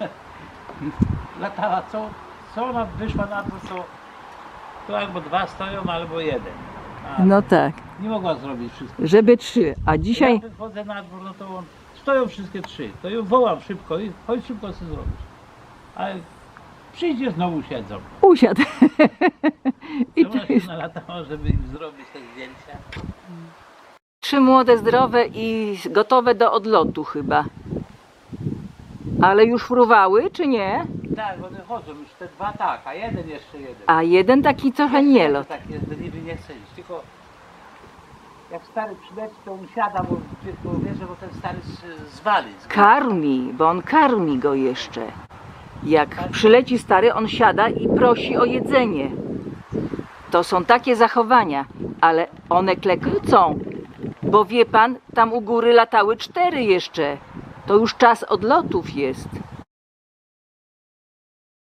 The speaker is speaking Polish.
Latała, co, co ona wyszła na dwór, to, to albo dwa stoją, albo jeden. A No tak, Nie mogła zrobić wszystkiego. żeby trzy. A Ja dzisiaj wychodzę na dwór, no to on, stoją wszystkie trzy. To ją wołam szybko i chodź szybko co zrobić. Ale przyjdzie znowu siedzą. usiadł. I To to ona się jest nalatała, żeby im zrobić te zdjęcia. trzy młode, zdrowe i gotowe do odlotu chyba. Ale już fruwały, czy nie? Tak, one chodzą, już te dwa tak, a jeden jeszcze jeden. A jeden taki trochę nie lot. Tak jest, niby nie chce iść, tylko jak stary przyleci, to on siada, bo tylko wierzę, bo ten stary z- zwali. z- Karmi, bo on karmi go jeszcze. Jak przyleci stary, on siada i prosi o jedzenie. To są takie zachowania, ale one klekocą. Bo wie pan, tam u góry latały cztery jeszcze. To już czas odlotów jest.